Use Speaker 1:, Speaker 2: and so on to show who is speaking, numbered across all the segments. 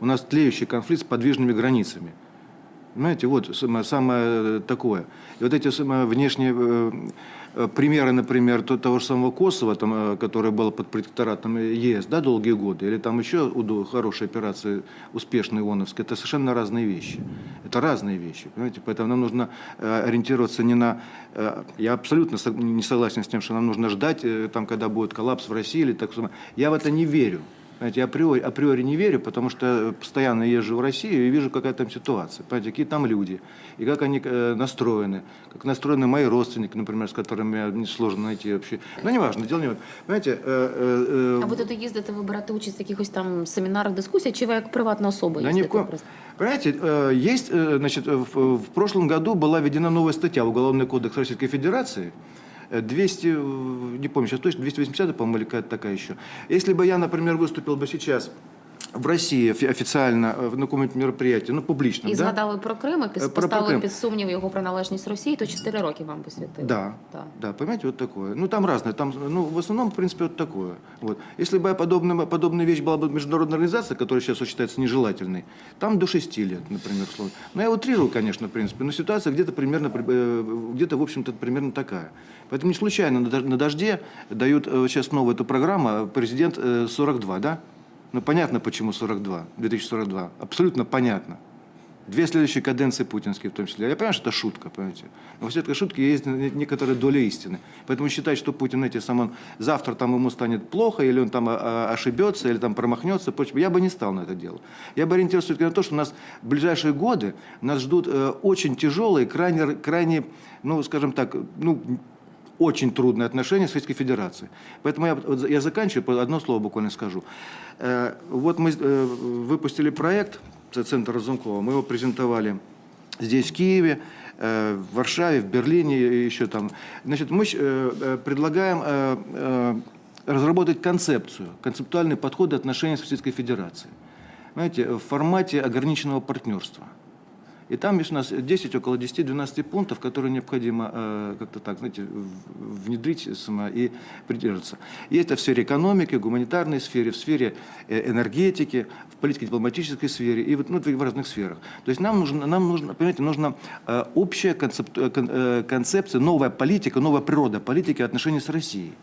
Speaker 1: У нас тлеющий конфликт с подвижными границами. Понимаете, вот самое, самое такое. И вот эти самые внешние э, э, примеры, например, то- того же самого Косово, там, э, которое было под протекторатом ЕС, да, долгие годы, или там еще хорошие операции, успешные ООНовские, это совершенно разные вещи. Это разные вещи, понимаете? Поэтому нам нужно ориентироваться не на... Я абсолютно не согласен с тем, что нам нужно ждать, там, когда будет коллапс в России или так. Я в это не верю. Знаете, я априори, априори не верю, потому что постоянно езжу в Россию и вижу, какая там ситуация. Понимаете, какие там люди, и как они э, настроены, как настроены мои родственники, например, с которыми мне сложно найти вообще. Ну, неважно, дело не в этом. Понимаете, э, э, э,
Speaker 2: А ви туди їздите, ви берете участь в якихось там семінарах, дискусіях, чи ви як приватна особа
Speaker 1: Да ни
Speaker 2: їздите?
Speaker 1: в коем...
Speaker 2: просто?
Speaker 1: Понимаете, э, есть, э, значит, в, в прошлом году была введена новая статья в Уголовный кодекс Российской Федерации. Э, 200, э, не помню сейчас точно, 280, по-моему, или какая-то такая еще. Если бы я, например, выступил бы сейчас в России офи- официально э, на каком-нибудь мероприятии, ну, публичном,
Speaker 2: І
Speaker 1: да?
Speaker 2: згадали про Крим, і під-
Speaker 1: Е, про- про
Speaker 2: поставили
Speaker 1: Крим.
Speaker 2: під сумнів його приналежність Росії, то 4 роки вам би світили.
Speaker 1: Да,
Speaker 2: Так.
Speaker 1: да, понимаете, вот такое. Ну, там разное, там, ну, в основном, в принципе, вот такое. Вот. Если бы подобная, подобная вещь была бы международная организация, которая сейчас считается нежелательной, там до 6 лет, например, условно. Но я утрирую, конечно, в принципе, но ситуация где-то примерно, э, где-то, в общем-то, примерно такая. Поэтому не случайно на дож- на дожде дают э, сейчас новую эту программу, э, президент э, 42, да? Ну, понятно, почему 42, 2042, абсолютно понятно. Две следующие каденции путинские в том числе. Я понимаю, что это шутка, понимаете. Но во всей этой шутке есть не- некоторая доля истины. Поэтому считать, что Путин, знаете, сам он, завтра там ему станет плохо, или он там а, а, ошибется, или там промахнется, прочее, я бы не стал на это дело. Я бы ориентировался все-таки на то, что у нас в ближайшие годы нас ждут э, очень тяжелые, крайне, крайне, ну, скажем так, ну, очень трудные отношения с Российской Федерацией. Поэтому я, я заканчиваю, одно слово буквально скажу. Э, Вот мы э, выпустили проект, это Центр Разумкова, мы его презентовали здесь, в Киеве, э, в Варшаве, в Берлине и еще там. Значит, мы предлагаем разработать концепцию, концептуальный подход отношений с Российской Федерацией. Знаете, в формате ограниченного партнерства. И там есть у нас 10, около 10-12 пунктов, которые необходимо э, как-то так, знаете, внедрить сама и придерживаться. Есть это в сфере экономики, гуманитарной сфере, в сфере э, энергетики, в политико-дипломатической сфере и вот, ну, в разных сферах. То есть нам нужно, нам нужно понимаете, нужна э, общая концепт- э, э, концепция, новая политика, новая природа политики отношений с Россией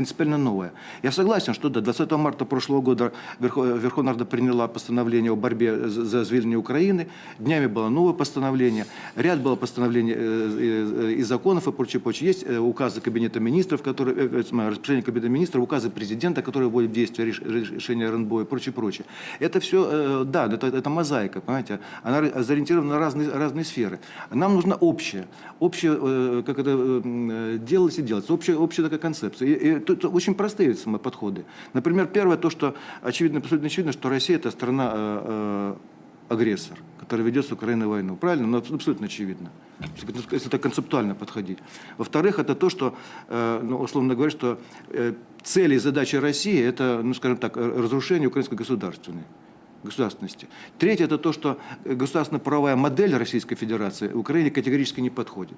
Speaker 1: принципиально новое. Я согласен, что да, 20 марта прошлого года Верхо- Верховная Рада приняла постановление о борьбе за за звільнення Украины. Днями было новое постановление. Ряд было постановлений э, э, и законов и прочее, прочее. Есть э, указы Кабинета министров, которые, э, э, самое, распоряжение Кабинета министров, указы президента, которые вводят в действие реш- решения РНБО и прочее, прочее. Это все, да, это, это мозаика, понимаете. Она ре- зарієнтирована на разные, разные сферы. Нам нужно общее. Общее, э, как это э, м, э, делалось и делается. Общая, общая такая концепция. И, и тут очень простые самые подходы. Например, первое, то, что очевидно, абсолютно очевидно, что Россия – это страна э, э, агрессор, который ведет с Украиной войну. Правильно? Ну, абс- абсолютно очевидно. Если так концептуально подходить. Во-вторых, это то, что, э, ну, условно говоря, что э, цели и задачи России – это, ну, скажем так, э, разрушение украинской государственной государственности. Третье – это то, что государственно-правовая модель Российской Федерации Украине категорически не подходит.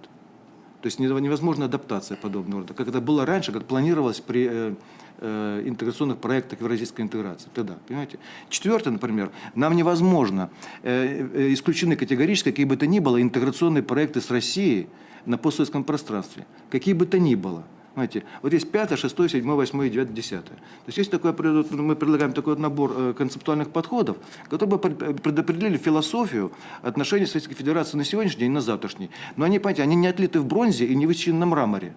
Speaker 1: То есть не- невозможна адаптация подобного рода, как это было раньше, как планировалось при э, э, интеграционных проектах евразийской интеграции. Тогда, понимаете? Четвертое, например, нам невозможно, э, исключены категорически какие бы то ни было интеграционные проекты с Россией на постсоветском пространстве. Какие бы то ни было. Понимаете, вот есть пятое, шестое, седьмое, восьмое, девятое, десятое. То есть есть такой, опре- мы предлагаем такой набор э, концептуальных подходов, которые бы пред- предопределили философию отношений с Российской Федерацией на сегодняшний день и на завтрашний. Но они, понимаете, они не отлиты в бронзе и не высечены на мраморе.